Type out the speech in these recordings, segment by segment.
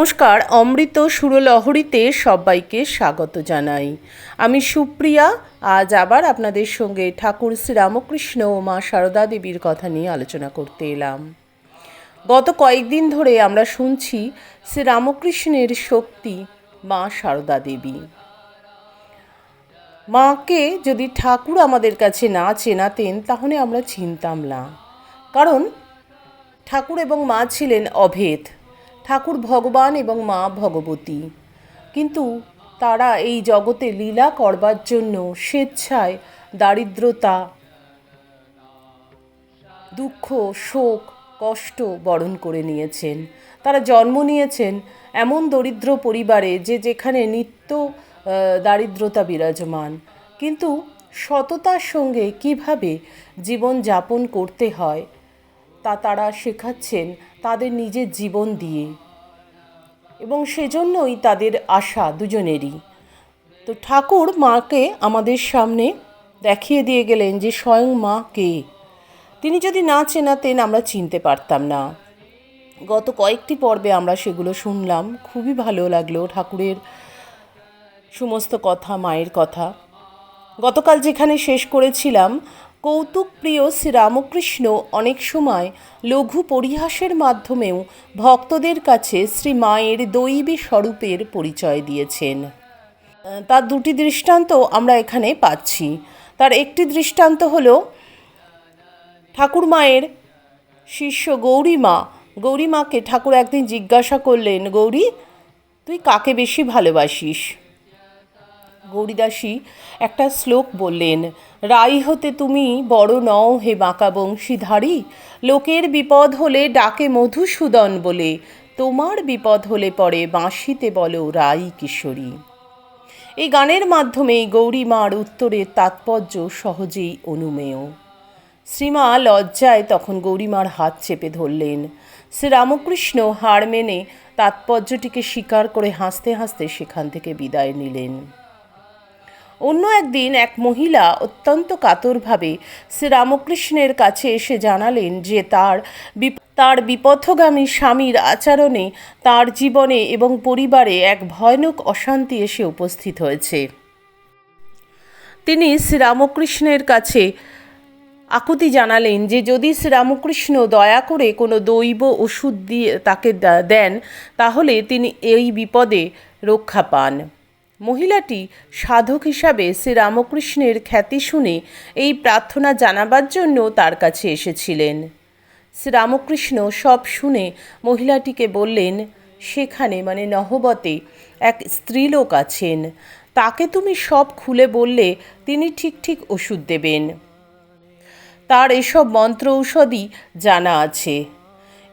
নমস্কার, অমৃত সুরলহরীতে সবাইকে স্বাগত জানাই। আমি সুপ্রিয়া, আজ আবার আপনাদের সঙ্গে ঠাকুর শ্রীরামকৃষ্ণ ও মা সারদা দেবীর কথা নিয়ে আলোচনা করতে এলাম। গত কয়েকদিন ধরে আমরা শুনছি শ্রীরামকৃষ্ণের শক্তি মা সারদা দেবী। মাকে যদি ঠাকুর আমাদের কাছে না চেনাতেন, তাহলে আমরা চিনতাম না। কারণ ঠাকুর এবং মা ছিলেন অভেদ। ঠাকুর ভগবান এবং মা ভগবতী। কিন্তু তারা এই জগতে লীলা করবার জন্য স্বেচ্ছায় দারিদ্রতা, দুঃখ, শোক, কষ্ট বরণ করে নিয়েছেন। তারা জন্ম নিয়েছেন এমন দরিদ্র পরিবারে যে যেখানে নিত্য দারিদ্রতা বিরাজমান। কিন্তু সততার সঙ্গে কীভাবে জীবন যাপন করতে হয় তা তারা শেখাচ্ছেন তাদের নিজের জীবন দিয়ে। এবং সেজন্যই তাদের আশা দুজনেরই। তো ঠাকুর মাকে আমাদের সামনে দেখিয়ে দিয়ে গেলেন যে স্বয়ং মা কে। তিনি যদি না চেনাতেন আমরা চিনতে পারতাম না। গত কয়েকটি পর্বে আমরা সেগুলো শুনলাম, খুবই ভালো লাগল ঠাকুরের সমস্ত কথা, মায়ের কথা। গতকাল যেখানে শেষ করেছিলাম কৌতুক প্রিয় শ্রীরামকৃষ্ণ অনেক সময় লঘু পরিহাসের মাধ্যমেও ভক্তদের কাছে শ্রী মায়ের দৈবী স্বরূপের পরিচয় দিয়েছেন। তার দুটি দৃষ্টান্ত আমরা এখানে পাচ্ছি। তার একটি দৃষ্টান্ত হল ঠাকুর মায়ের শিষ্য গৌরীমা গৌরীমাকে ঠাকুর একদিন জিজ্ঞাসা করলেন, গৌরী, তুই কাকে বেশি ভালোবাসিস? গৌরীদাসী একটা শ্লোক বললেন, রাই হতে তুমি বড় নও হে বাঁকা বংশীধারী। লোকের বিপদ হলে ডাকে মধুসূদন বলে, তোমার বিপদ হলে পরে বাঁশিতে বলো রাই কিশোরী। এই গানের মাধ্যমে গৌরীমার উত্তরের তাৎপর্য সহজেই অনুমেয়। শ্রীমা লজ্জায় তখন গৌরীমার হাত চেপে ধরলেন শ্রীরামকৃষ্ণ হার মেনে তাৎপর্যটিকে স্বীকার করে হাসতে হাসতে সেখান থেকে বিদায় নিলেন। অন্য একদিন এক মহিলা অত্যন্ত কাতরভাবে শ্রীরামকৃষ্ণের কাছে এসে জানালেন যে তার তার বিপথগামী স্বামীর আচরণে, তার জীবনে এবং পরিবারে এক ভয়ানক অশান্তি এসে উপস্থিত হয়েছে। তিনি শ্রীরামকৃষ্ণের কাছে আকুতি জানালেন যে যদি শ্রীরামকৃষ্ণ দয়া করে কোনো দৈব ওষুধ দিয়ে তাকে দেন, তাহলে তিনি এই বিপদে রক্ষা পান। মহিলাটি সাধক হিসাবে শ্রীরামকৃষ্ণের খ্যাতি শুনে এই প্রার্থনা জানাবার জন্য তার কাছে এসেছিলেন। শ্রীরামকৃষ্ণ সব শুনে মহিলাটিকে বললেন, সেখানে মানে নহবতে এক স্ত্রীলোক আছেন। তাকে তুমি সব খুলে বললে তিনি ঠিক ঠিক ওষুধ দেবেন। তার এসব মন্ত্র ঔষধই জানা আছে।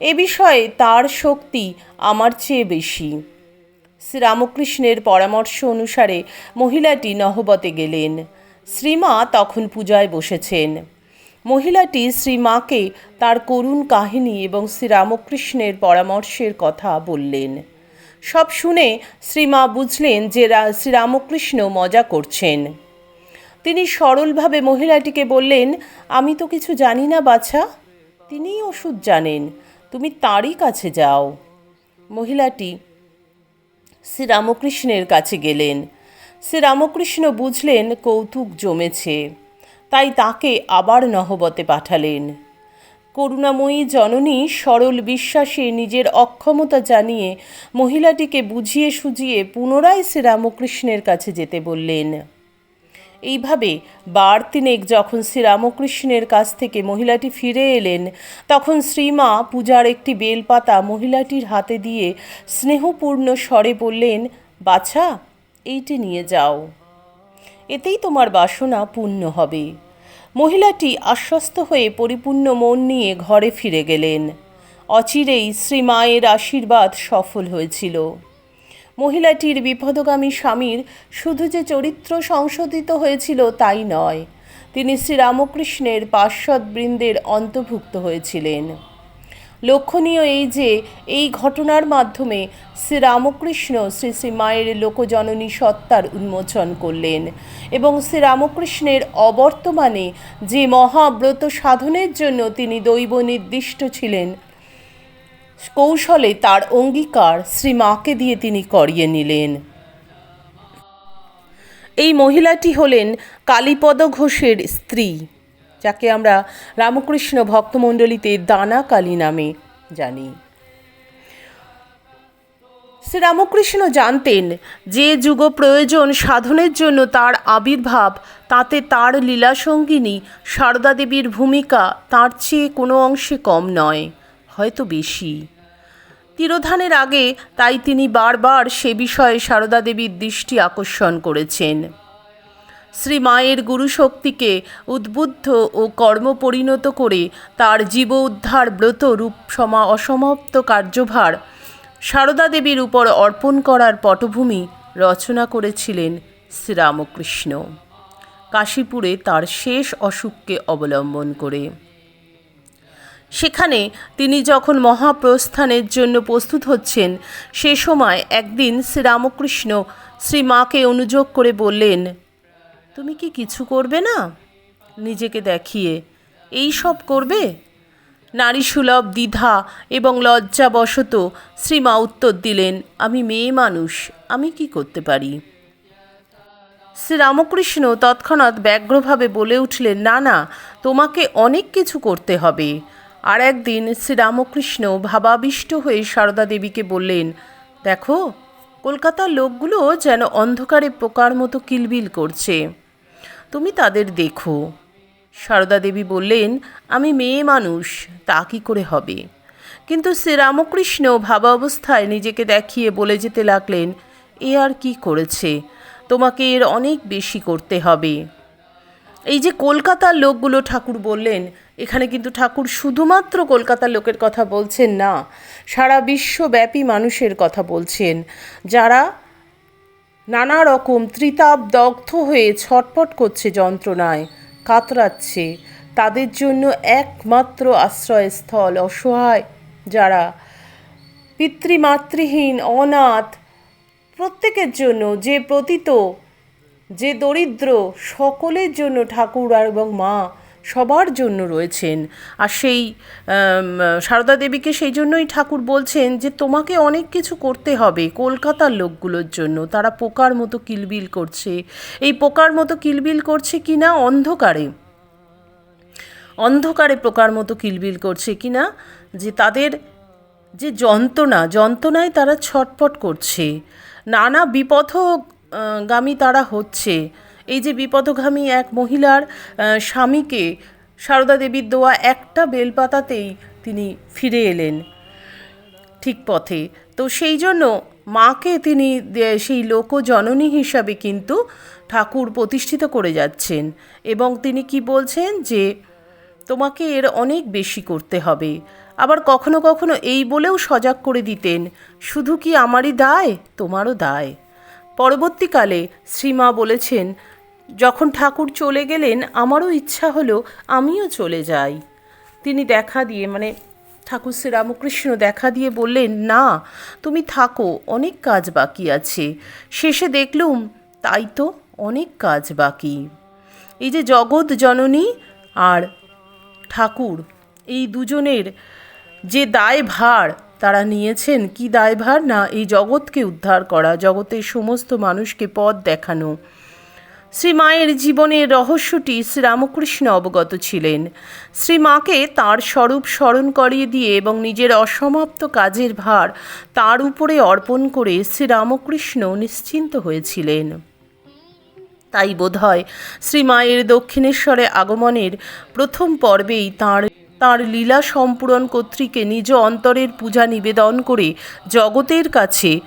এ বিষয়ে তার শক্তি আমার চেয়ে বেশি। শ্রীরামকৃষ্ণের পরামর্শ অনুসারে মহিলাটি নহবতে গেলেন। শ্রীমা তখন পূজায় বসেছেন। মহিলাটি শ্রীমাকে তার করুণ কাহিনী এবং শ্রীরামকৃষ্ণের পরামর্শের কথা বললেন। সব শুনে শ্রীমা বুঝলেন যে শ্রীরামকৃষ্ণ মজা করছেন। তিনি সরলভাবে মহিলাটিকে বললেন, আমি তো কিছু জানি না বাছা, তিনিই ওষুধ জানেন, তুমি তাঁরই কাছে যাও। মহিলাটি শ্রীরামকৃষ্ণের কাছে গেলেন। শ্রীরামকৃষ্ণ বুঝলেন কৌতুক জমেছে, তাই তাকে আবার নহবতে পাঠালেন। করুণাময়ী জননী সরল বিশ্বাসে নিজের অক্ষমতা জানিয়ে মহিলাটিকে বুঝিয়ে সুজিয়ে পুনরায় শ্রীরামকৃষ্ণের কাছে যেতে বললেন। এইভাবে বার তিনেক যখন শ্রীরামকৃষ্ণের কাছ থেকে মহিলাটি ফিরে এলেন, তখন শ্রীমা পূজার একটি বেলপাতা মহিলাটির হাতে দিয়ে স্নেহপূর্ণ স্বরে বললেন, বাছা, এইটি নিয়ে যাও। এতেই তোমার বাসনা পূর্ণ হবে। মহিলাটি আশ্বস্ত হয়ে পরিপূর্ণ মন নিয়ে ঘরে ফিরে গেলেন। অচিরেই শ্রীমায়ের আশীর্বাদ সফল হয়েছিল। মহিলাটির বিপদগামী স্বামীর শুধু যে চরিত্র সংশোধিত হয়েছিল তাই নয়, তিনি শ্রীরামকৃষ্ণের পার্শ্বদবৃন্দের অন্তর্ভুক্ত হয়েছিলেন। লক্ষণীয় এই যে, এই ঘটনার মাধ্যমে শ্রীরামকৃষ্ণ শ্রী শ্রী মায়ের লোকজননী সত্তার উন্মোচন করলেন এবং শ্রীরামকৃষ্ণের অবর্তমানে যে মহাব্রত সাধনের জন্য তিনি দৈব নির্দিষ্ট ছিলেন কৌশলে তার অঙ্গীকার শ্রী মাকে দিয়ে তিনি করিয়ে নিলেন। এই মহিলাটি হলেন কালীপদ ঘোষের স্ত্রী, যাকে আমরা রামকৃষ্ণ ভক্তমণ্ডলীতে দানা কালী নামে জানি। শ্রীরামকৃষ্ণ জানতেন যে যুগ প্রয়োজন সাধনের জন্য তার আবির্ভাব, তাতে তার লীলাসঙ্গিনী সারদা দেবীর ভূমিকা তার চেয়ে কোনো অংশে কম নয়। হয়তো বেশি। তিরোধানের আগে তাই তিনি বারবার সে বিষয়ে সারদা দেবীর দৃষ্টি আকর্ষণ করেছেন। শ্রী মায়ের গুরুশক্তিকে উদ্বুদ্ধ ও কর্ম পরিণত করে তার জীব উদ্ধার ব্রত রূপ সমা অসমাপ্ত কার্যভার সারদা দেবীর উপর অর্পণ করার পটভূমি রচনা করেছিলেন শ্রীরামকৃষ্ণ। কাশীপুরে তার শেষ অসুখকে অবলম্বন করে। সেখানে তিনি যখন মহাপ্রস্থানের জন্য প্রস্তুত হচ্ছেন, সে সময় একদিন শ্রীরামকৃষ্ণ শ্রী মাকে অনুযোগ করে বললেন, তুমি কি কিছু করবে না? নিজেকে দেখিয়ে। এই সব করবে? নারী সুলভ দ্বিধা এবং লজ্জাবশত শ্রীমা উত্তর দিলেন, আমি মেয়ে মানুষ, আমি কি করতে পারি? শ্রীরামকৃষ্ণ তৎক্ষণাৎ ব্যগ্রভাবে বলে উঠলেন, না না, তোমাকে অনেক কিছু করতে হবে। আর একদিন শ্রীরামকৃষ্ণ ভাবাবিষ্ট হয়ে সারদা দেবীকে বললেন, দেখো, কলকাতার লোকগুলো যেন অন্ধকারে পোকার মতো কিলবিল করছে। তুমি তাদের দেখো। সারদা দেবী বললেন, আমি মেয়ে মানুষ, তা কী করে হবে? কিন্তু শ্রীরামকৃষ্ণ ভাবাবস্থায় নিজেকে দেখিয়ে বলে যেতে লাগলেন, এ আর কি করেছে? তোমাকে এর অনেক বেশি করতে হবে। এই যে কলকাতার লোকগুলো ঠাকুর বললেন এখানে কিন্তু ঠাকুর শুধুমাত্র কলকাতার লোকের কথা বলছেন না, সারা বিশ্বব্যাপী মানুষের কথা বলছেন, যারা নানা রকম ত্রিতাপ দগ্ধ হয়ে ছটপট করছে যন্ত্রণায়, কাতরাচ্ছে, তাদের জন্য একমাত্র আশ্রয়স্থল অসহায়, যারা পিতৃমাতৃহীন, অনাথ, প্রত্যেকের জন্য যে প্রতীত, যে দরিদ্র, সকলের জন্য ঠাকুর আর এবং মা সবার জন্য রয়েছেন। আর সেই সারদা দেবীকে সেই জন্যই ঠাকুর বলছেন যে তোমাকে অনেক কিছু করতে হবে কলকাতার লোকগুলোর জন্য। তারা পোকার মতো কিলবিল করছে। এই পোকার মতো কিলবিল করছে কি না? অন্ধকারে। অন্ধকারে পোকার মতো কিলবিল করছে কি না? যে তাদের যে যন্ত্রণা যন্ত্রণায় তারা ছটপট করছে। নানা বিপথ আহ, গামী তারা হচ্ছে। এই যে বিপদগামী এক মহিলার স্বামীকে সারদা দেবীর দেওয়া একটা বেলপাতাতেই তিনি ফিরে এলেন ঠিক পথে। তো সেই জন্য মাকে তিনি সেই লোকজননী হিসাবে কিন্তু ঠাকুর প্রতিষ্ঠিত করে যাচ্ছেন এবং তিনি কি বলছেন যে, তোমাকে এর অনেক বেশি করতে হবে। আবার কখনো কখনো এই বলেও সজাগ করে দিতেন, শুধু কি আমারই দায়? তোমারও দায়। পরবর্তীকালে শ্রীমা বলেছেন যখন ঠাকুর চলে গেলেন, আমারও ইচ্ছা হলো আমিও চলে যাই। তিনি দেখা দিয়ে মানে ঠাকুর শ্রীরামকৃষ্ণ দেখা দিয়ে বললেন, না, তুমি থাকো, অনেক কাজ বাকি আছে। শেষে দেখলুম, তাই তো অনেক কাজ বাকি। এই যে জগৎ জননী আর ঠাকুর, এই দুজনের যে দায়ভার তারা নিয়েছেন, কি দায়ভার? না, এই জগৎকে উদ্ধার করা, জগতের সমস্ত মানুষকে পথ দেখানো। শ্রীমায়ের জীবনের রহস্যটি শ্রীরামকৃষ্ণ অবগত ছিলেন। শ্রীমাকে তার স্বরূপ স্মরণ করিয়ে দিয়ে এবং নিজের অসমাপ্ত কাজের ভার তার উপরে অর্পণ করে শ্রীরামকৃষ্ণ নিশ্চিন্ত হয়েছিলেন। তাই বোধ বোধহয় শ্রীমায়ের দক্ষিণেশ্বরে আগমনের প্রথম পর্বেই তাঁর তাঁর লীলা সম্পূরণ কর্তৃকে নিজ অন্তরের পূজা নিবেদন করে জগতের কাছে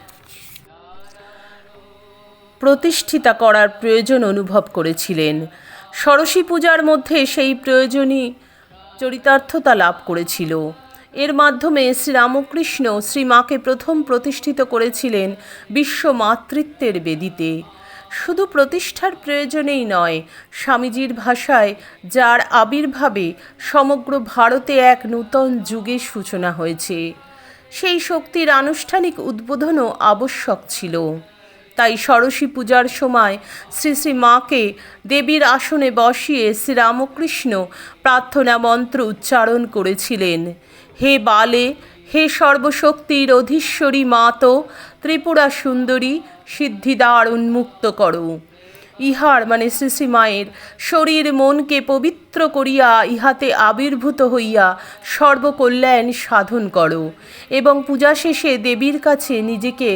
প্রতিষ্ঠিতা করার প্রয়োজন অনুভব করেছিলেন। ষোড়শী পূজার মধ্যে সেই প্রয়োজনই চরিতার্থতা লাভ করেছিল। এর মাধ্যমে শ্রীরামকৃষ্ণ শ্রীমাকে প্রথম প্রতিষ্ঠিত করেছিলেন বিশ্ব মাতৃত্বের বেদিতে। শুধু প্রতিষ্ঠার প্রয়োজনেই নয়, স্বামীজির ভাষায় যার আবির্ভাবে সমগ্র ভারতে এক নূতন যুগের সূচনা হয়েছে। সেই শক্তির আনুষ্ঠানিক উদ্বোধনও আবশ্যক ছিল। তাই সরস্বী পূজার সময় শ্রী শ্রী মাকে দেবীর আসনে বসিয়ে শ্রীরামকৃষ্ণ প্রার্থনা মন্ত্র উচ্চারণ করেছিলেন। হে বালে, হে সর্বশক্তির অধীশ্বরী মাতো, ত্রিপুরা সুন্দরী, সিদ্ধিদার উন্মুক্ত করো। ইহার মানে শ্রী শ্রী মায়ের। শরীর মনকে পবিত্র করিয়া ইহাতে আবির্ভূত হইয়া সর্বকল্যাণ সাধন করো এবং পূজা শেষে দেবীর কাছে নিজেকে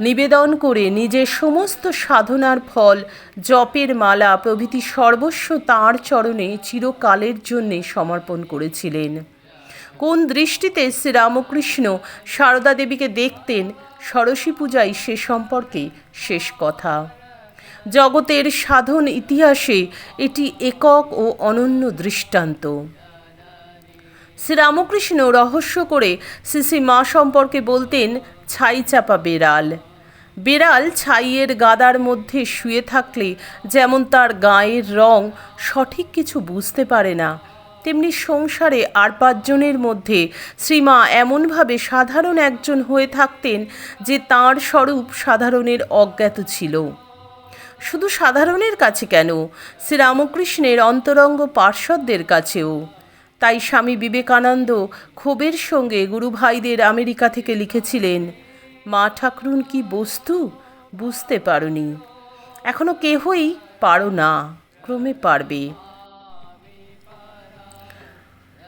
নিবেদন করে নিজের সমস্ত সাধনার ফল, জপের মালা প্রভৃতি সর্বস্ব তাঁর চরণে চিরকালের জন্যে সমর্পণ করেছিলেন। কোন দৃষ্টিতে শ্রীরামকৃষ্ণ সারদা দেবীকে দেখতেন সরস্বী পূজাই সে সম্পর্কে শেষ কথা। জগতের সাধন ইতিহাসে এটি একক ও অনন্য দৃষ্টান্ত। শ্রীরামকৃষ্ণ রহস্য করে শ্রী মা সম্পর্কে বলতেন, ছাই চাপা বেড়াল। বেড়াল ছাইয়ের গাদার মধ্যে শুয়ে থাকলে যেমন তার গায়ের রং সঠিক কিছু বুঝতে পারে না, তেমনি সংসারে আর পাঁচজনের মধ্যে শ্রীমা এমনভাবে সাধারণ একজন হয়ে থাকতেন যে তাঁর স্বরূপ সাধারণের অজ্ঞাত ছিল। শুধু সাধারণের কাছে কেন? শ্রীরামকৃষ্ণের অন্তরঙ্গ পার্শ্বদের কাছেও। তাই স্বামী বিবেকানন্দ ক্ষোভের সঙ্গে গুরুভাইদের আমেরিকা থেকে লিখেছিলেন, মা ঠাকুরুন কি বস্তু? বুঝতে পারোনি। এখনও কেহই পারো না, ক্রমে পারবে।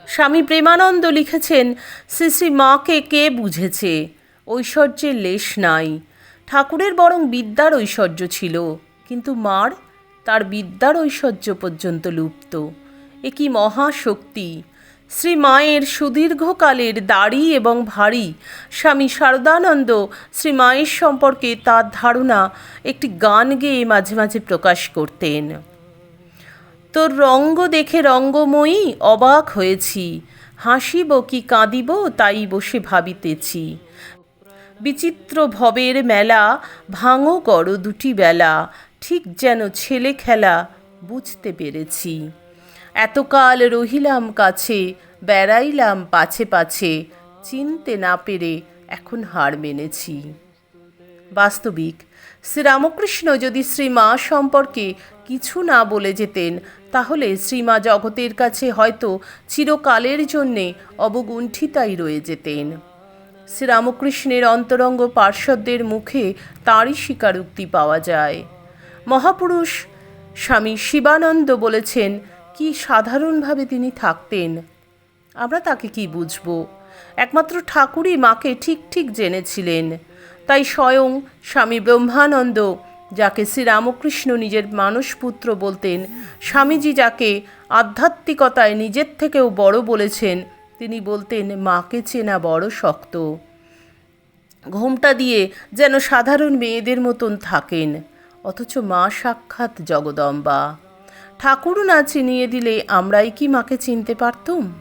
স্বামী প্রেমানন্দ লিখেছেন শ্রী শ্রী মাকে কে বুঝেছে? ঐশ্বর্যের লেশ নাই। ঠাকুরের বরং বিদ্যার ঐশ্বর্য ছিল। কিন্তু মার তার বিদ্যার ঐশ্বর্য পর্যন্ত লুপ্ত। এ কি মহাশক্তি? শ্রী মায়ের সুদীর্ঘকালের দাড়ি এবং ভারী স্বামী শারদানন্দ শ্রী মায়ের সম্পর্কে তার ধারণা একটি গান গেয়ে মাঝে মাঝে প্রকাশ করতেন। তোর রঙ্গ দেখে রঙ্গময়ী অবাক হয়েছি। হাসিব কি কাঁদিব তাই বসে ভাবিতেছি। বিচিত্র ভবের মেলা ভাঙো করো দুটি বেলা। ঠিক যেন ছেলে খেলা বুঝতে পেরেছি। এতকাল রহিলাম কাছে, বেড়াইলাম পাছে পাছে, চিনতে না পেরে এখন হার মেনেছি। বাস্তবিক, শ্রীরামকৃষ্ণ যদি শ্রীমা সম্পর্কে কিছু না বলে যেতেন, তাহলে শ্রীমা জগতের কাছে হয়তো চিরকালের জন্যে অবগুণ্ঠিতাই রয়ে যেতেন। শ্রীরামকৃষ্ণের অন্তরঙ্গ পার্শ্বদের মুখে তাঁরই স্বীকারোক্তি পাওয়া যায়। মহাপুরুষ স্বামী শিবানন্দ বলেছেন, কি সাধারণভাবে তিনি থাকতেন? আমরা তাকে কি বুঝব? একমাত্র ঠাকুরই মাকে ঠিক ঠিক জেনেছিলেন। তাই স্বয়ং স্বামী ব্রহ্মানন্দ, যাকে শ্রীরামকৃষ্ণ নিজের মানসপুত্র বলতেন, স্বামীজি যাকে আধ্যাত্মিকতায় নিজের থেকেও বড় বলেছেন, তিনি বলতেন, মাকে চেনা বড় শক্ত। ঘোমটা দিয়ে যেন সাধারণ মেয়েদের মতন থাকেন। অথচ মা সাক্ষাৎ জগদম্বা। ঠাকুরও না চিনিয়ে দিলে আমরাই কি মাকে চিনতে পারতুম?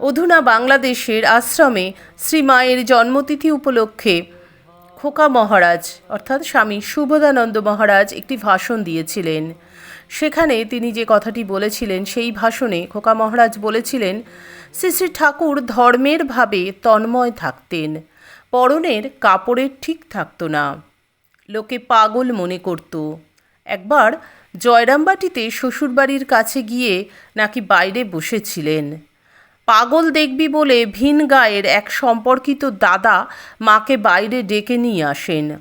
অধুনা বাংলাদেশের আশ্রমে শ্রী মায়ের জন্মতিথি উপলক্ষে খোকা মহারাজ, অর্থাৎ স্বামী শুভদানন্দ মহারাজ একটি ভাষণ দিয়েছিলেন। সেখানে তিনি যে কথাটি বলেছিলেন, সেই ভাষণে খোকা মহারাজ বলেছিলেন, শ্রী শ্রী ঠাকুর ধর্মের ভাবে তন্ময় থাকতেন। পরনের কাপড়ের ঠিক থাকতো না। লোকে পাগল মনে করত। একবার জয়রামবাটিতে শ্বশুরবাড়ির কাছে গিয়ে নাকি বাইরে বসেছিলেন। পাগল দেখবি বলে ভিন গায়ের এক সম্পর্কিত দাদা মাকে বাইরে ডেকে নিয়ে আসেন।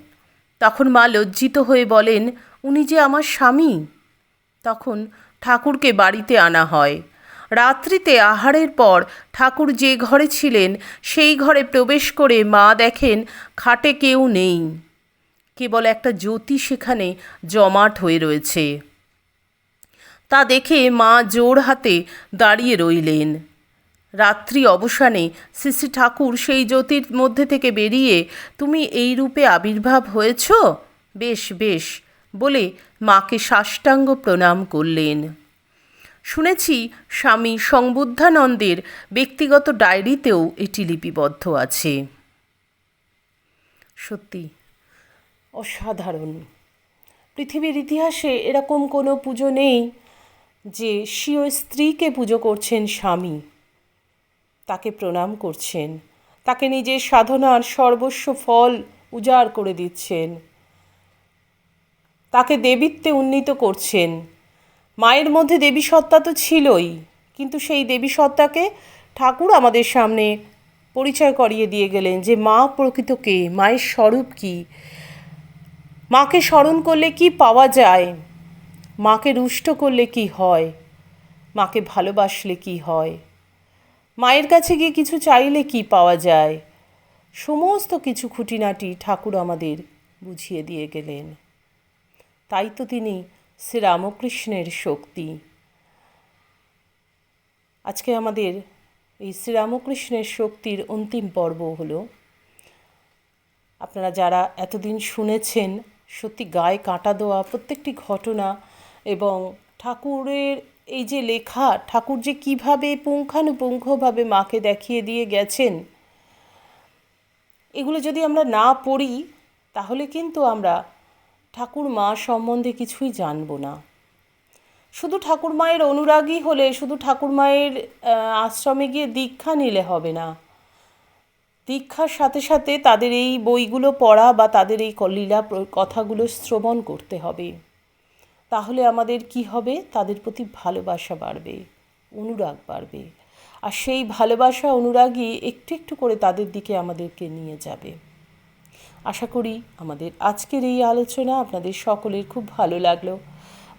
তখন মা লজ্জিত হয়ে বলেন, উনি যে আমার স্বামী? তখন ঠাকুরকে বাড়িতে আনা হয়। রাত্রিতে আহারের পর ঠাকুর যে ঘরে ছিলেন, সেই ঘরে প্রবেশ করে মা দেখেন খাটে কেউ নেই। কেবল একটা জ্যোতি সেখানে জমাট হয়ে রয়েছে। তা দেখে মা জোর হাতে দাঁড়িয়ে রইলেন। রাত্রি অবসানে শ্রী ঠাকুর সেই জ্যোতির মধ্যে থেকে বেরিয়ে, তুমি এই রূপে আবির্ভাব হয়েছ? বেশ বেশ, বলে মাকে সাষ্টাঙ্গ প্রণাম করলেন। শুনেছি স্বামী সংবুদ্ধানন্দের ব্যক্তিগত ডায়েরিতেও এটি লিপিবদ্ধ আছে। সত্যি, অসাধারণ। পৃথিবীর ইতিহাসে এরকম কোনো পুজো নেই যে স্বীয় স্ত্রীকে পুজো করছেন স্বামী। তাকে প্রণাম করছেন, তাকে নিজের সাধনার সর্বস্ব ফল উজাড় করে দিচ্ছেন, তাকে দেবীত্বে উন্নীত করছেন মায়ের মধ্যে দেবী সত্তা তো ছিলই, কিন্তু সেই দেবী সত্তাকে ঠাকুর আমাদের সামনে পরিচয় করিয়ে দিয়ে গেলেন যে, মা প্রকৃত কে? মায়ের স্বরূপ কী? মাকে স্মরণ করলে কি পাওয়া যায়? মাকে রুষ্ট করলে কি হয়? মাকে ভালোবাসলে কি হয়? মায়ের কাছে গিয়ে কিছু চাইলে কি পাওয়া যায়? সমস্ত কিছু খুঁটিনাটি ঠাকুর আমাদের বুঝিয়ে দিয়ে গেলেন। তাই তো তিনি শ্রীরামকৃষ্ণের শক্তি। আজকে আমাদের এই শ্রীরামকৃষ্ণের শক্তির অন্তিম পর্ব হলো, আপনারা যারা এতদিন শুনেছেন, সত্যি গায়ে কাঁটা দেওয়া প্রত্যেকটি ঘটনা এবং ঠাকুরের এই যে লেখা, ঠাকুর যে কীভাবে পুঙ্খানুপুঙ্খভাবে মাকে দেখিয়ে দিয়ে গেছেন, এগুলো যদি আমরা না পড়ি, তাহলে কিন্তু আমরা ঠাকুর মা সম্বন্ধে কিছুই জানব না। শুধু ঠাকুর মায়ের অনুরাগী হলে, শুধু ঠাকুর মায়ের আশ্রমে গিয়ে দীক্ষা নিলে হবে না। দীক্ষার সাথে সাথে তাদের এই বইগুলো পড়া বা তাদের এই লীলা কথাগুলো শ্রবণ করতে হবে। তাহলে আমাদের কি হবে? তাদের প্রতি ভালোবাসা বাড়বে, অনুরাগ বাড়বে। আর সেই ভালোবাসা, অনুরাগই একটু একটু করে তাদের দিকে আমাদেরকে নিয়ে যাবে। আশা করি আমাদের আজকের এই আলোচনা আপনাদের সকলের খুব ভালো লাগল।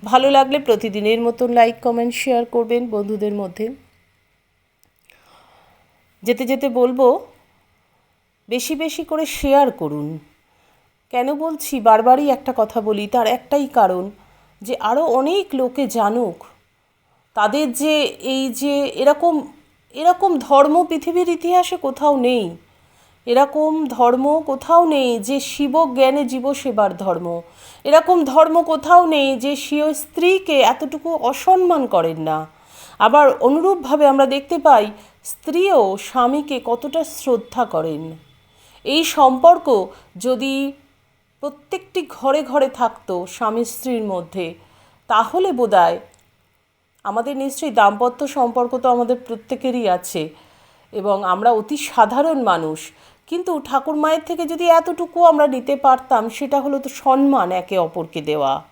ভালো লাগলে প্রতিদিনের মতন লাইক কমেন্ট শেয়ার করবেন বন্ধুদের মধ্যে। যেতে যেতে বলব, বেশি বেশি করে শেয়ার করুন। কেন বলছি? বারবারই একটা কথা বলি, তার একটাই কারণ যে আরও অনেক লোকে জানুক, তাদের যে এই যে এরকম এরকম ধর্ম পৃথিবীর ইতিহাসে কোথাও নেই। এরকম ধর্ম কোথাও নেই যে শিব জ্ঞানে জীব সেবার ধর্ম। এরকম ধর্ম কোথাও নেই যে স্বীয় স্ত্রীকে এতটুকু অসম্মান করেন না। আবার অনুরূপভাবে আমরা দেখতে পাই, স্ত্রীও স্বামীকে কতটা শ্রদ্ধা করেন। এই সম্পর্ক যদি প্রত্যেকটি ঘরে ঘরে থাকতো স্বামী স্ত্রীর মধ্যে, তাহলে বোধহয় আমাদের নিশ্চয়ই দাম্পত্য সম্পর্ক তো আমাদের প্রত্যেকেরই আছে এবং আমরা অতি সাধারণ মানুষ। কিন্তু ঠাকুর মায়ের থেকে যদি এতটুকু আমরা নিতে পারতাম, সেটা হলো তো সম্মান একে অপরকে দেওয়া।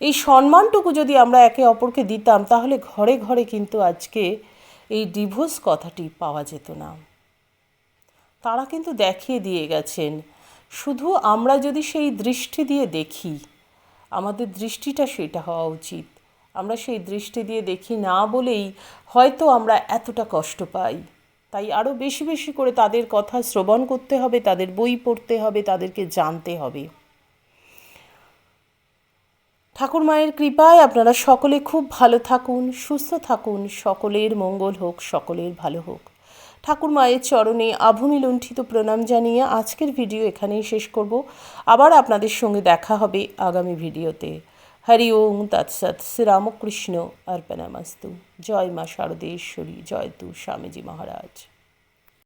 এই সম্মানটুকু যদি আমরা একে অপরকে দিতাম, তাহলে ঘরে ঘরে কিন্তু আজকে এই ডিভোর্স কথাটি পাওয়া যেত না। তারা কিন্তু দেখিয়ে দিয়ে গেছেন, শুধু আমরা যদি সেই দৃষ্টি দিয়ে দেখি, আমাদের দৃষ্টিটা সেটা হওয়া উচিত। আমরা সেই দৃষ্টি দিয়ে দেখি না বলেই হয়তো আমরা এতটা কষ্ট পাই। তাই আরও বেশি বেশি করে তাদের কথা শ্রবণ করতে হবে, তাদের বই পড়তে হবে, তাদেরকে জানতে হবে। ঠাকুর মায়ের কৃপায় আপনারা সকলে খুব ভালো থাকুন, সুস্থ থাকুন, সকলের মঙ্গল হোক, সকলের ভালো হোক। ঠাকুর মায়ের চরণে আভূমি লুণ্ঠিত প্রণাম জানিয়ে আজকের ভিডিও এখানেই শেষ করব। আবার আপনাদের সঙ্গে দেখা হবে আগামী ভিডিওতে। হরি ওং তৎসৎ শ্রীরামকৃষ্ণ অর্পণামস্তু জয় মা শারদেশ্বরী জয় তু স্বামীজি মহারাজ